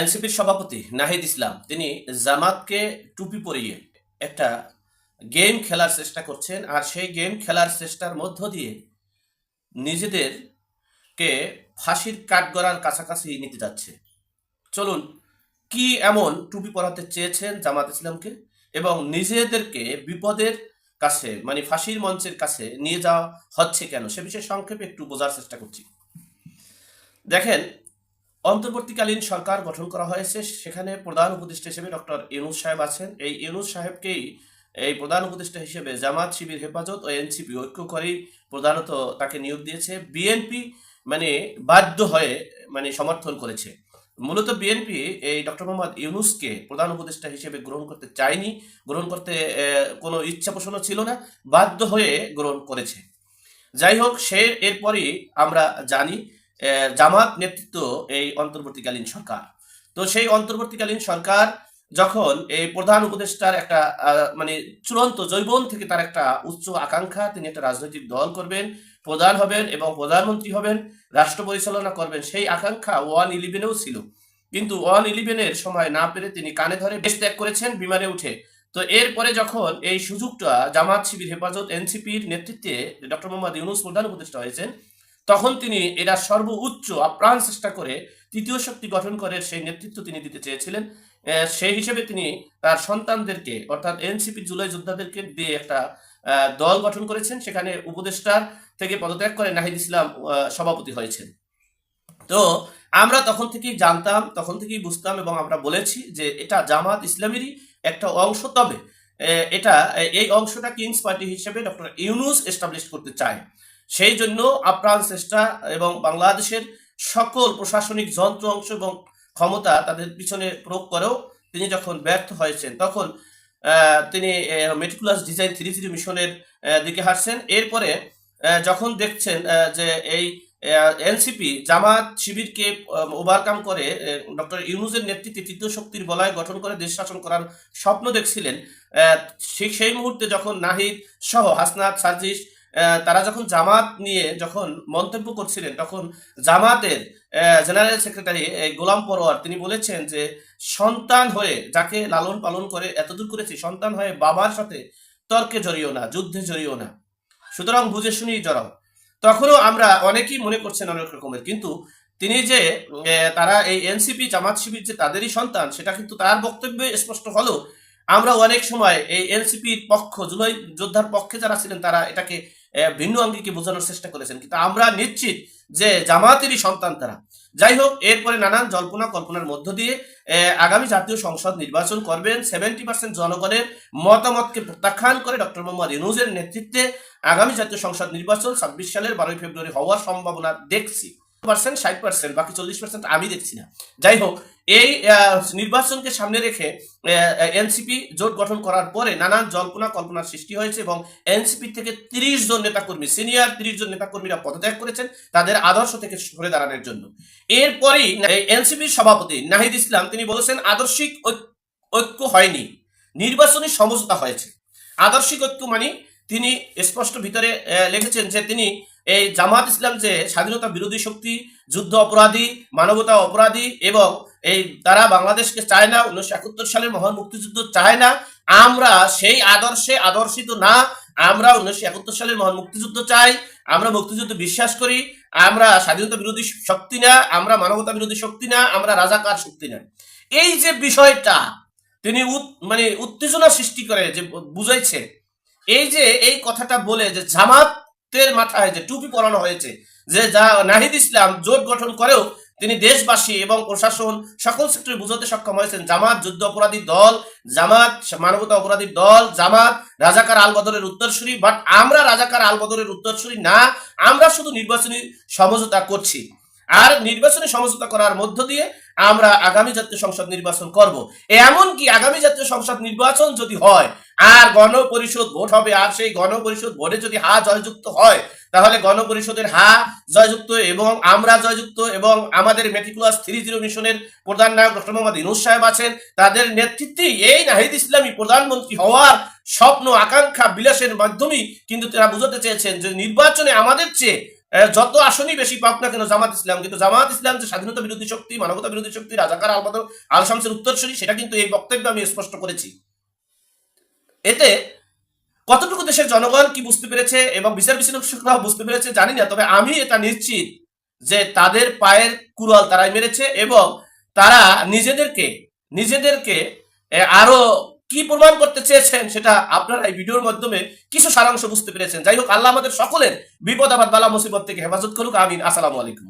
এনসিপির সভাপতি নাহিদ ইসলাম, তিনি জামাতকে টুপি পরিয়ে একটা গেম খেলার চেষ্টা করছেন আর সেই গেম খেলার চেষ্টার মধ্য দিয়ে নিজেদেরকে ফাঁসির কাঠগড়ার কাছাকাছি নিতে যাচ্ছে। চলুন, কি এমন টুপি পরাতে চেয়েছেন জামাত ইসলামকে এবং নিজেদেরকে বিপদের কাছে মানে ফাঁসির মঞ্চের কাছে নিয়ে যাওয়া হচ্ছে কেন? সে বিষয়ে সংক্ষেপে একটু বোঝার চেষ্টা করছি। দেখেন অন্তর্বর্তীকালীন সরকার গঠন করা হয়েছে। সেখানে প্রধান উপদেষ্টা হিসেবে ডক্টর ইউনুস সাহেব আছেন। এই ইউনুস সাহেবকেই এই প্রধান উপদেষ্টা হিসেবে জামাত শিবির হেফাজত ও এনসিপি ঐক্য করেই প্রধানত তাকে নিয়োগ দিয়েছে। বিএনপি মানে বাধ্য হয়ে মানে সমর্থন করেছে। মূলত বিএনপি এই ডক্টর মোহাম্মদ ইউনুসকে প্রধান উপদেষ্টা হিসেবে গ্রহণ করতে চায়নি। গ্রহণ করতে কোনো ইচ্ছা পোষণও ছিল না। বাধ্য হয়ে গ্রহণ করেছে। যাই হোক, সে এরপরই আমরা জানি জামাত নেতৃত্ব এই অন্তর্বর্তীকালীন সরকার। তো সেই অন্তর্বর্তীকালীন সরকার যখন এই প্রধান উপদেষ্টার একটা মানে চূড়ান্ত জৈবন থেকে তার একটা উচ্চ আকাঙ্ক্ষা, তিনি একটা রাজনৈতিক দল করবেন, প্রধান হবেন এবং প্রধানমন্ত্রী হবেন, রাষ্ট্র পরিচালনা করবেন, সেই আকাঙ্ক্ষা ওয়ান ইলেভেনেও ছিল। কিন্তু ওয়ান ইলেভেনের সময় না পেরে তিনি কানে ধরে দেশ ত্যাগ করেছেন, বিমানে উঠে। তো এরপরে যখন এই সুযোগটা জামাত শিবির হেফাজত, এনসিপির নেতৃত্বে ডক্টর মোহাম্মদ ইউনুস প্রধান উপদেষ্টা হয়েছেন তখন তিনি এরা সর্বোচ্চ আপ্রাণ চেষ্টা করে তৃতীয় শক্তি গঠন করে সেই নেতৃত্ব তিনি দিতে চেয়েছিলেন। সেই হিসেবে তিনি তার সন্তানদেরকে, অর্থাৎ এনসিপি জুলাই যোদ্ধাদেরকে দিয়ে একটা দল গঠন করেছেন। সেখানে উপদেষ্টার থেকে পদত্যাগ করে নাহিদ ইসলাম সভাপতি হয়েছেন। তো আমরা তখন থেকেই জানতাম, তখন থেকেই বুঝতাম এবং আমরা বলেছি যে এটা জামাত ইসলামেরই একটা অংশ। তবে এটা এই অংশটা কিংস পার্টি হিসেবে ডক্টর ইউনুস এস্টাবলিশ করতে চায়। সেই জন্য আপ্রাণ চেষ্টা এবং বাংলাদেশের সকল প্রশাসনিক যন্ত্র অংশ এবং ক্ষমতা তাদের পিছনে প্রয়োগ করেও তিনি যখন ব্যর্থ হয়েছেন তখন তিনি মেটিকুলাস ডিজাইন থ্রি থ্রি মিশনের দিকে হাঁটছেন। এরপরে যখন দেখছেন যে এই এনসিপি জামাত শিবিরকে ওভারকাম করে ডক্টর ইউনুজের নেতৃত্বে তৃতীয় শক্তির বলয় গঠন করে দেশ শাসন করার স্বপ্ন দেখছিলেন ঠিক সেই মুহূর্তে যখন নাহিদ সহ হাসনাত আহ, তারা যখন জামাত নিয়ে যখন মন্তব্য করছিলেন, তখন জামাতের জেনারেল সেক্রেটারি গোলাম পরোয়ার, তিনি বলেছেন যে সন্তান হয়ে যাকে লালন পালন করে এতদূর করেছি, সন্তান হয়ে বাবার সাথে তর্কে জড়িও না, যুদ্ধে জড়িও না। সুতরাং বুঝে শুনেই জড়াও তখনও আমরা অনেকেই মনে করছেন অনেক রকমের, কিন্তু তিনি যে তারা এই এনসিপি, জামাত শিবির যে তাদেরই সন্তান, সেটা কিন্তু তার বক্তব্যে স্পষ্ট হলো। আমরা অনেক সময় এই এনসিপির পক্ষ, জুলাই যোদ্ধার পক্ষে যারা ছিলেন, তারা এটাকে ভিন্ন আঙ্গিকে বোঝানোর চেষ্টা করেছেন। কিন্তু আমরা নিশ্চিত যে জামাতেরই সন্তান তারা। যাই হোক, এরপরে নানান জল্পনা কল্পনার মধ্য দিয়ে আগামী জাতীয় সংসদ নির্বাচন করবেন। সেভেন্টি পার্সেন্ট জনগণের মতামতকে প্রত্যাখ্যান করে ডক্টর মোহাম্মদ ইউনুজের নেতৃত্বে আগামী জাতীয় সংসদ নির্বাচন ছাব্বিশ সালের বারোই ফেব্রুয়ারি হওয়ার সম্ভাবনা দেখছি। পার্সেন্ট ষাট পার্সেন্ট বাকি চল্লিশ পার্সেন্ট আমি দেখছি না। যাই হোক এই নির্বাচনকে সামনে রেখে এনসিপি জোট গঠন করার পরে নানান জল্পনা কল্পনার সৃষ্টি হয়েছে এবং এনসিপি থেকে তিরিশ জন নেতাকর্মী, সিনিয়র তিরিশ জন নেতাকর্মীরা পদত্যাগ করেছেন তাদের আদর্শ থেকে সরে দাঁড়ানোর জন্য। এরপরই এনসিপির সভাপতি নাহিদ ইসলাম, তিনি বলেছেন, আদর্শিক ঐক- ঐক্য হয়নি, নির্বাচনী সমঝোতা হয়েছে। আদর্শিক ঐক্য মানে তিনি স্পষ্ট ভিতরে লিখেছেন যে তিনি এই জামাত ইসলাম যে স্বাধীনতা বিরোধী শক্তি, যুদ্ধ অপরাধী, মানবতা অপরাধী এবং এই তারা বাংলাদেশকে চায় না, উনিশশো একাত্তর সালের মহান মুক্তিযুদ্ধ চায় না, আমরা সেই আদর্শে আদর্শিত না, আমরা উনিশশো একাত্তর সালের মহান মুক্তিযুদ্ধ চাই, আমরা মুক্তিযুদ্ধ বিশ্বাস করি, আমরা স্বাধীনতা বিরোধী শক্তি না, আমরা মানবতা বিরোধী শক্তি না, আমরা রাজাকার শক্তি না। এই যে বিষয়টা তিনি মানে উত্তেজনা সৃষ্টি করে যে বুঝাইছে, এই যে এই কথাটা বলে যে জামাতের মাথায় যে টুপি পরানো হয়েছে, যে যা নাহিদ ইসলাম জোট গঠন করেও তিনি দেশবাসী এবং প্রশাসন সকল সেক্টরে বুঝাতে সক্ষম হয়েছেন। জামাত, যুদ্ধ অপরাধী দল, জামাত, মানবতা অপরাধী দল, জামাত, রাজাকার আলবদরের উত্তরসূরি। বাট আমরা রাজাকার আলবদরের উত্তরসূরি না, আমরা শুধু নির্বাচনী সমঝোতা করছি। আর নির্বাচনে সমঝোতা করার মধ্য দিয়ে আমরা আগামী জাতীয় সংসদ নির্বাচন করব। এমনকি আগামী জাতীয় সংসদ নির্বাচন যদি হয়, আর গণপরিষদ ভোট হবে, আর সেই গণপরিষদ ভোটে যদি হা জয়যুক্ত হয়, তাহলে গণপরিষদের হা জয়যুক্ত এবং আমরা জয়যুক্ত এবং আমাদের মেটিকুলাস থ্রি জিরো মিশনের প্রধান নায়ক ডক্টর মোহাম্মদ ইনুস সাহেব আছেন, তাদের নেতৃত্বেই এই নাহিদ ইসলামী প্রধানমন্ত্রী হওয়ার স্বপ্ন, আকাঙ্ক্ষা, বিলাসের মাধ্যমেই কিন্তু তারা বুঝতে চেয়েছেন যে নির্বাচনে আমাদের চেয়ে যত আসনই বেশি পাক না কেন, জামাত ইসলাম, কিন্তু জামাত ইসলাম যে স্বাধীনতা বিরোধী শক্তি, মানবতা বিরোধী শক্তি, রাজাকার আলবাদর আল শামসের উত্তরসূরি, সেটা কিন্তু এই বক্তব্য আমি স্পষ্ট করেছি। এতে কতটুকু দেশের জনগণ কি বুঝতে পেরেছে এবং বিচার বিশ্লেষকরা বুঝতে পেরেছে জানি না, তবে আমি এটা নিশ্চিত যে তাদের পায়ের কুড়াল তারাই মেরেছে এবং তারা নিজেদেরকে নিজেদেরকে আরও কি প্রমাণ করতে চেয়েছেন সেটা আপনারা এই ভিডিওর মাধ্যমে কিছু সারাংশ বুঝতে পেরেছেন। যাই হোক, আল্লাহ আমাদের সকলের বিপদ আবাদ বালা, মুসিবত থেকে হেফাজত করুক। আমিন। আসসালামু আলাইকুম।